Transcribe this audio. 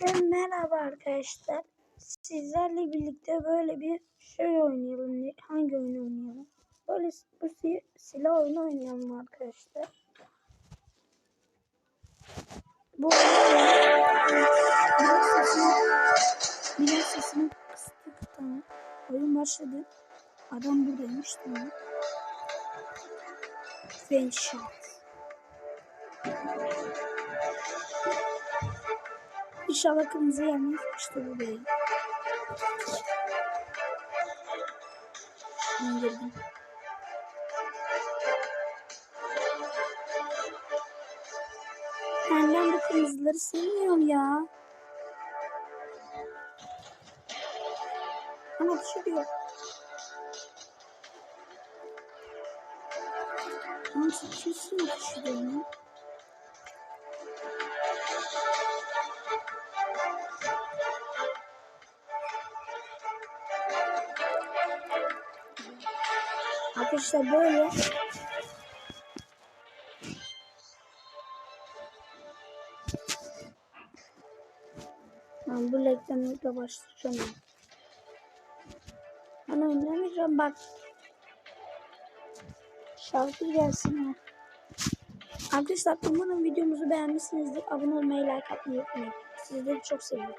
Hepinize merhaba arkadaşlar. Sizlerle birlikte böyle bir şey oynayalım. Hangi oyunu oynayalım? Böyle bu si silah oyunu oynayalım arkadaşlar. Bu oyunu sesini. Oyun başladı. Adam buradaymış tamam. Fenshot. İnşallah kırmızı gelmez. İşte bu değil. İndirdim. Ben, ben bu kırmızıları sevmiyorum ya. Ama düşürüyor. Ama sıçıyorsun düşürüyor Arkadaşlar böyle Ben bu reklamıyla başlayacağım. Ben oynamayacağım bak. Şarkı gelsin ha. Arkadaşlar umarım videomuzu beğenmişsinizdir. Abone olmayı, like atmayı unutmayın. Sizleri çok seviyorum.